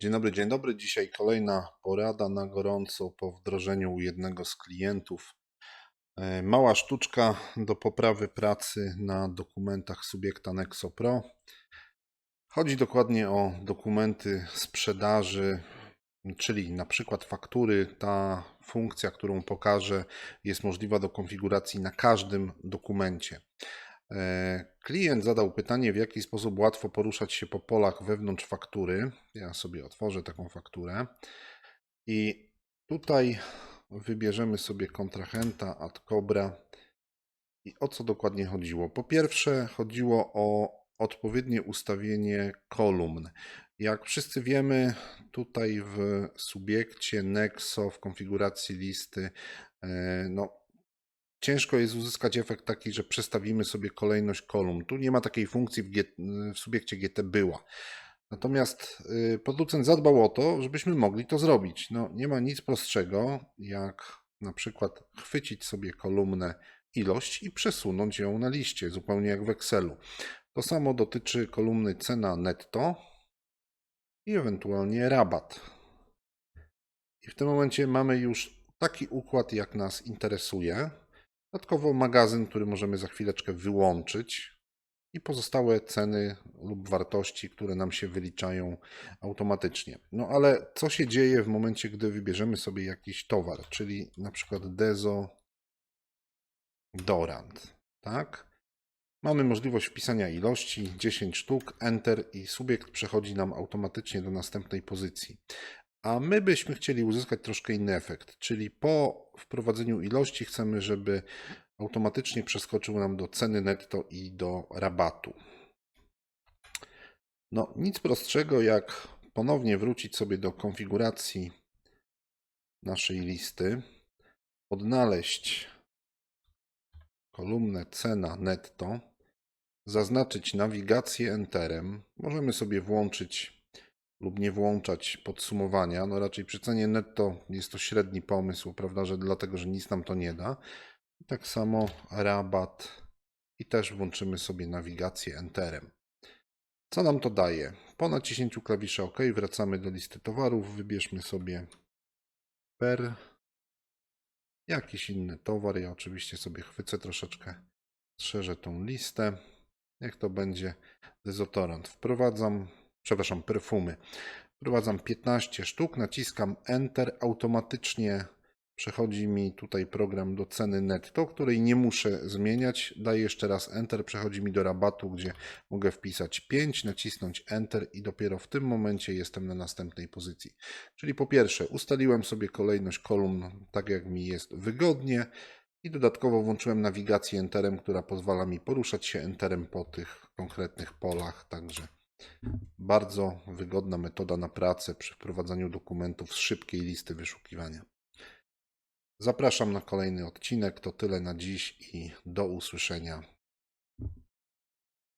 Dzień dobry, dzień dobry. Dzisiaj kolejna porada na gorąco po wdrożeniu u jednego z klientów. E, Mała sztuczka do poprawy pracy na dokumentach subiekta Nexo Pro. Chodzi dokładnie o dokumenty sprzedaży, czyli na przykład faktury. Ta funkcja, którą pokażę, jest możliwa do konfiguracji na każdym dokumencie. E, Klient zadał pytanie, w jaki sposób łatwo poruszać się po polach wewnątrz faktury. Ja sobie otworzę taką fakturę i tutaj wybierzemy sobie kontrahenta ad Cobra. I o co dokładnie chodziło? Po pierwsze, chodziło o odpowiednie ustawienie kolumn. Jak wszyscy wiemy, tutaj w subiekcie Nexo w konfiguracji listy, e, no, ciężko jest uzyskać efekt taki, że przestawimy sobie kolejność kolumn. Tu nie ma takiej funkcji w, G, w subiekcie GT była. Natomiast y, producent zadbał o to, żebyśmy mogli to zrobić. No, nie ma nic prostszego, jak na przykład chwycić sobie kolumnę ilość i przesunąć ją na liście, zupełnie jak w Excelu. To samo dotyczy kolumny cena netto i ewentualnie rabat. I w tym momencie mamy już taki układ, jak nas interesuje. Dodatkowo magazyn, który możemy za chwileczkę wyłączyć i pozostałe ceny lub wartości, które nam się wyliczają automatycznie. No ale co się dzieje w momencie, gdy wybierzemy sobie jakiś towar, czyli na przykład Dezo Dorant, tak? Mamy możliwość wpisania ilości 10 sztuk, Enter i subiekt przechodzi nam automatycznie do następnej pozycji. A my byśmy chcieli uzyskać troszkę inny efekt, czyli po wprowadzeniu ilości chcemy, żeby automatycznie przeskoczył nam do ceny netto i do rabatu. No, nic prostszego jak ponownie wrócić sobie do konfiguracji naszej listy, odnaleźć kolumnę cena netto, zaznaczyć nawigację Enterem. Możemy sobie włączyć lub nie włączać podsumowania. No raczej przy cenie netto jest to średni pomysł, prawda, że dlatego, że nic nam to nie da. Tak samo rabat i też włączymy sobie nawigację Enterem. Co nam to daje? Po naciśnięciu klawisza OK wracamy do listy towarów, wybierzmy sobie per jakiś inny towar. Ja oczywiście sobie chwycę troszeczkę, szerzę tą listę. Niech to będzie dezotorant. Wprowadzam, przepraszam, perfumy. Wprowadzam 15 sztuk, naciskam Enter, automatycznie przechodzi mi tutaj program do ceny netto, której nie muszę zmieniać. Daję jeszcze raz Enter, przechodzi mi do rabatu, gdzie mogę wpisać 5, nacisnąć Enter i dopiero w tym momencie jestem na następnej pozycji. Czyli po pierwsze ustaliłem sobie kolejność kolumn tak jak mi jest wygodnie i dodatkowo włączyłem nawigację Enterem, która pozwala mi poruszać się Enterem po tych konkretnych polach, także bardzo wygodna metoda na pracę przy wprowadzaniu dokumentów z szybkiej listy wyszukiwania. Zapraszam na kolejny odcinek. To tyle na dziś i do usłyszenia